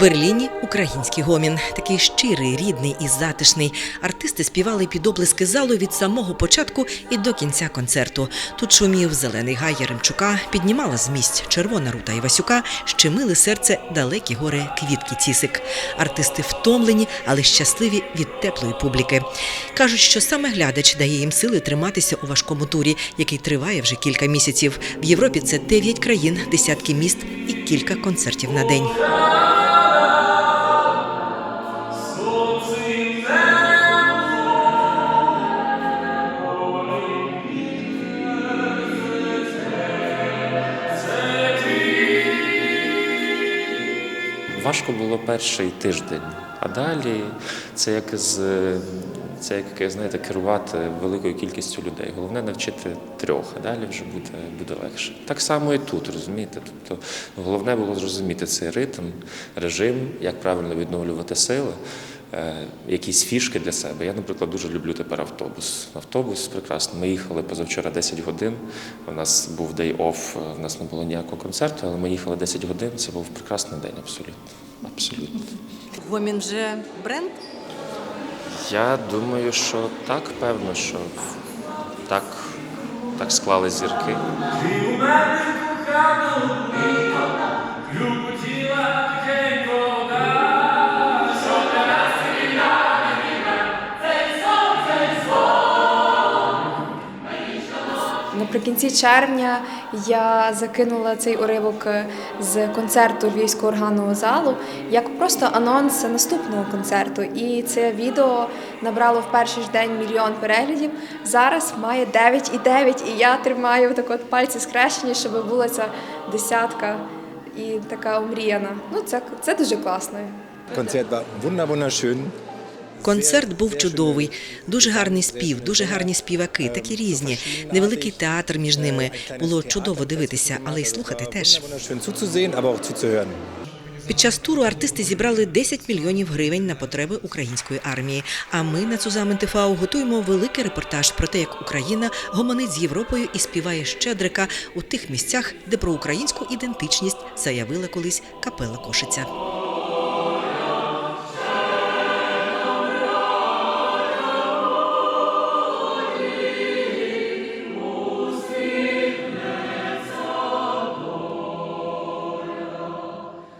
В Берліні український гомін, такий щирий, рідний і затишний. Артисти співали під облиски залу від самого початку і до кінця концерту. Тут шумів зелений гай Яремчука, піднімала з місць червона рута Івасюка, щемили серце далекі гори квітки Цісик. Артисти втомлені, але щасливі від теплої публіки. Кажуть, що саме глядач дає їм сили триматися у важкому турі, який триває вже кілька місяців. В Європі це дев'ять країн, десятки міст і кілька концертів на день. Важко було перший тиждень, а далі це як з це як знаєте, керувати великою кількістю людей. Головне навчити трьох, а далі вже буде, буде легше. Так само і тут, розумієте. Тобто головне було зрозуміти цей ритм, режим, як правильно відновлювати сили, якісь фішки для себе. Я, наприклад, дуже люблю тепер автобус. Автобус прекрасно. Ми їхали позавчора 10 годин. У нас був офф, у нас не було ніякого концерту, але ми їхали 10 годин. Це був прекрасний день, абсолютно. Абсолютно. Гомін вже бренд. Я думаю, що так, певно, що так, так склали зірки. Наприкінці червня я закинула цей уривок з концерту Львівського органного залу як просто анонс наступного концерту. І це відео набрало в перший ж день мільйон переглядів. Зараз має 9,9, і я тримаю так от пальці скрещені, щоб була ця десятка і така омріяна. Ну це, це дуже класно. Konzert war wunder wunderschön. Концерт був чудовий, дуже гарний спів, дуже гарні співаки, такі різні. Невеликий театр між ними. Було чудово дивитися, але й слухати теж. Під час туру артисти зібрали 10 мільйонів гривень на потреби української армії. А ми на Цузамен ТФА готуємо великий репортаж про те, як Україна гомонить з Європою і співає щедрика у тих місцях, де про українську ідентичність заявила колись капела Кошиця.